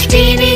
Christine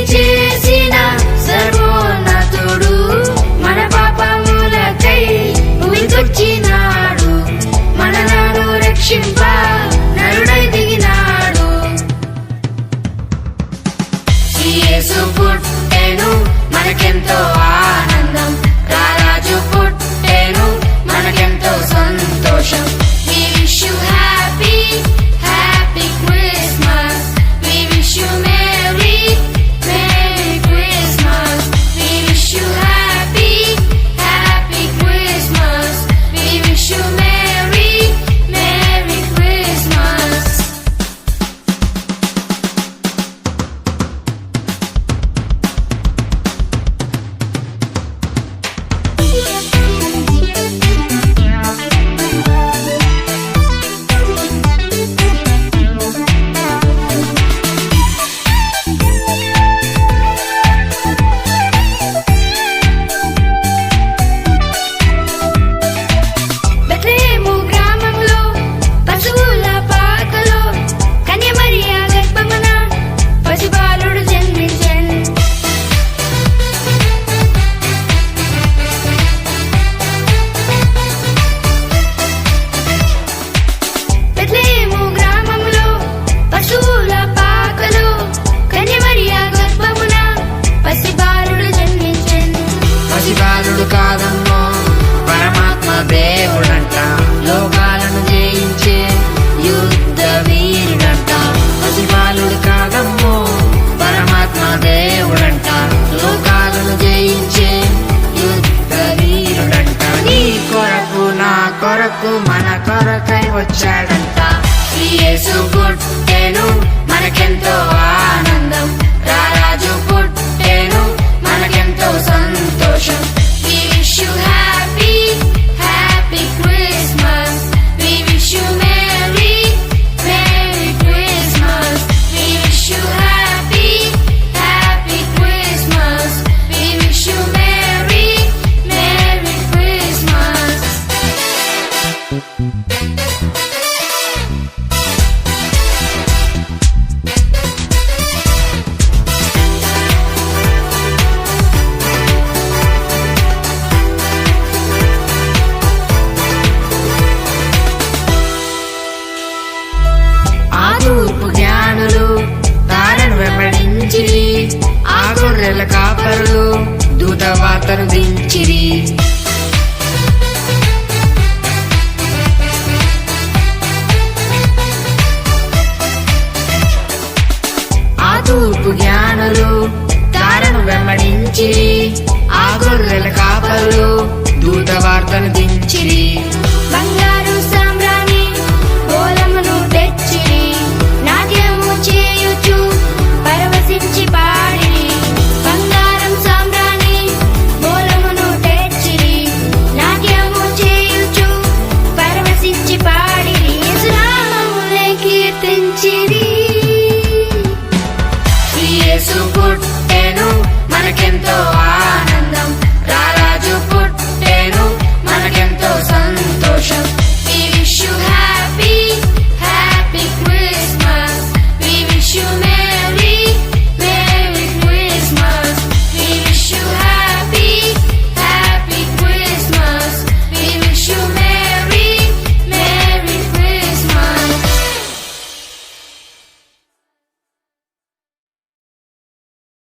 కొరకై వచ్చాడంట యేసు పుట్టెను మనకెంతో ఆనందం రారాజు పుట్టెను మనకెంతో సంతోషం We wish you happy, happy Christmas. We wish you merry, merry Christmas. We wish you happy, happy Christmas. We wish you merry, merry Christmas. తూర్పు జ్ఞానులు తారను వెంబడించిరి. ఆ గొర్రెల కాపరులు దూత వార్తను దించిరి. ఆ తూర్పు జ్ఞానులు తారను వెంబడించిరి. ఆ గొర్రెల కాపరులు దూత వార్తను దించిరి.